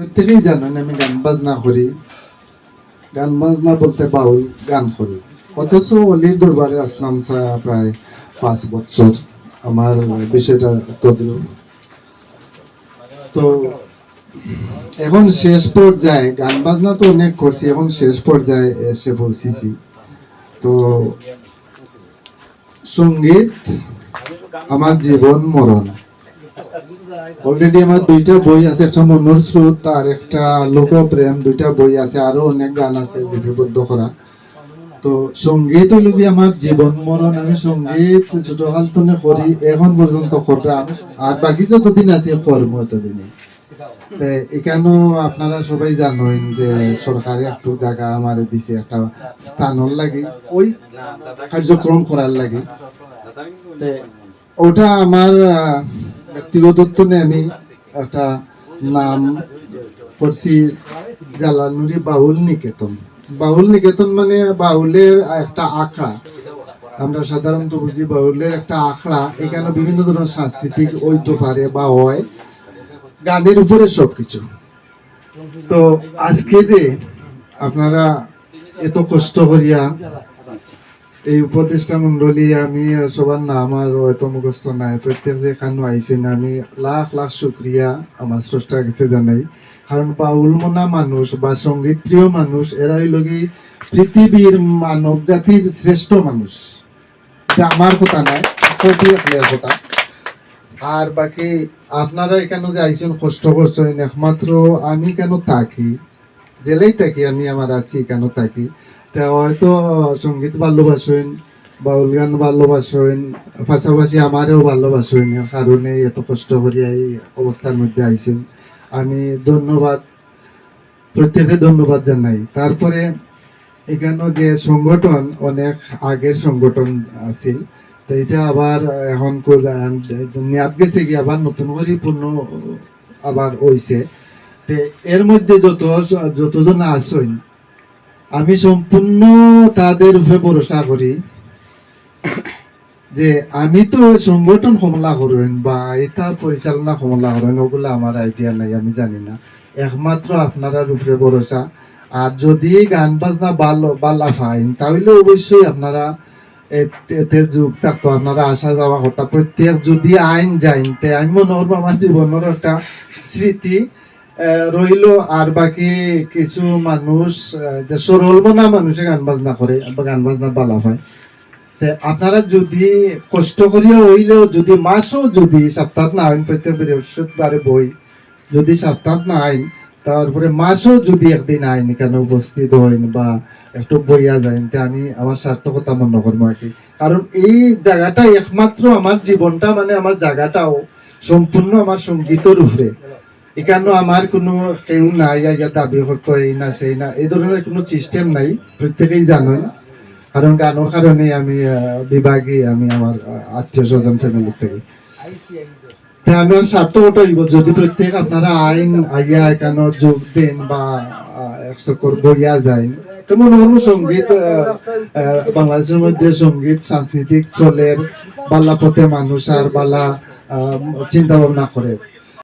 প্রত্যেকেই জানেন আমি গান বাজনা করি। গান বাজনা বলতে বাউল গান করি। অথচ অলির দরবারে আসলাম প্রায় পাঁচ বছর। আমার বিষয়টা তদ্রুপ তো এখন শেষ পর্যায়ে গান বাজনা তো অনেক করছি, এখন শেষ পর্যায়ে এসে পৌঁছেছি তো সংগীত, আমার জীবন মরণ। অলরেডি আমার দুইটা বই আছে, একটা মনোর স্রোত, আর একটা লোকপ্রেম। দুইটা বই আছে, আরও অনেক গান আছে লিপিবদ্ধ করা। তো সংগীত হইল আমার জীবন মরণ। আমি সংগীত ছোটকাল থেকে করি, এখন পর্যন্ত করলাম আর বাকি যতদিন আছে কর্ম এতদিনে তে এখানেও আপনারা সবাই জানেন যে সরকারি একটু জায়গা আমার দিছে, একটা স্থানর লাগে, ওই কার্যক্রম করার লাগে। ওটা আমার আহ, ব্যক্তিগত তো আমি একটা নাম করছি জালানুরি বাউল নিকেতন। বাউল নিকেতন মানে বাউলের একটা আখড়া। আমরা সাধারণত বুঝি বাউলের একটা আখড়া। এখানে বিভিন্ন ধরনের সাংস্কৃতিক ঐক্য পারে বা হয়। গানের উপরে সবকিছু। তো আজকে যে আপনারা এত কষ্ট করিয়া এই উপদেষ্টা মন্ডলী আমি সবার নাম আর হয়তো মুখস্থ নাই। প্রত্যেক যেখানে আইসেন আমি লাখ লাখ শুক্রিয়া আমার স্রষ্টার কাছে জানাই। কারণ বাউল মনা মানুষ বা সংগীত প্রিয় মানুষ এরা হইল কি পৃথিবীর মানব জাতির শ্রেষ্ঠ মানুষ। এটা আমার কথা নাই কথা। আর বাকি আপনারা এখানে যে আইসেন কষ্ট করছেন একমাত্র আমি কেন থাকি? জেলেই থাকি, আমি আমার আছি কেন থাকি? হয়তো সংগীত ভালোবাসেন, বাউল গান ভালোবাসেন, পাশাপাশি আমারও ভালোবাসেন কারণে এত কষ্ট করে এই অবস্থার মধ্যে আইসেন আমি ধন্যবাদ প্রত্যেকে ধন্যবাদ জানাই। তারপরে এখানে যে সংগঠন, অনেক আগের সংগঠন আছিল, তো এটা আবার এখন মেয়াদ গেছে কি আবার নতুন করে পূর্ণ আবার হইছে তে এর মধ্যে যত, যতজন আছেন আমি সম্পূর্ণ তাদের উপরে ভরসা করি যে আমি তো সংগঠন কমলা করেন বা এটা পরিচালনা কমলা করেন, ওগুলো আমার আইডিয়া নাই, আমি জানি না। একমাত্র আপনারা উপরে ভরসা। আর যদি গান বাজনা ভালো বালা ফাইন, তাহলে অবশ্যই আপনারা এতে যুগ থাকতো, আপনারা আসা যাওয়া কথা প্রত্যেক যদি আইন যাইন, তে আমি মনে করব আমার জীবনের একটা স্মৃতি। রইল। আর বাকি কিছু মানুষ যে সরল মানুষে গান বাজনা করে, গান বাজনা বালা হয়। আপনারা যদি কষ্ট করিয়া হইলেও, যদি মাসও যদি সপ্তাহ না আইন, প্রত্যেক বৃহস্পতিবারে বই যদি সপ্তাহ না আইন, তারপরে মাসও যদি একদিন আইন, কেন উপস্থিত হইন বা একটু বইয়া যায় তে আমি আমার সার্থকতা মনে করব আর কি। কারণ এই জায়গাটা একমাত্র আমার জীবনটা মানে আমার জায়গাটাও সম্পূর্ণ আমার সঙ্গীতের উপরে। এখানে আমার কোনো কেউ নাই ইয়া দাবি করতো, এই না, সেই না, এই ধরনের কোনো সিস্টেম নাই, প্রত্যেকেই জানেন। কারণ গানের কারণে আমি বিভাগে আমি আমার আত্মীয় স্বজন ফ্যামিলি থেকে। আমার স্বার্থ ওটা হইব, যদি প্রত্যেক আপনারা আইন আইয়া এখানে যোগ দেন বা একশো বইয়া যায় তো মনে হলো সংগীত বাংলাদেশের মধ্যে সংগীত, সাংস্কৃতিক চলের বালা পথে মানুষ আর বালা চিন্তা ভাবনা করে।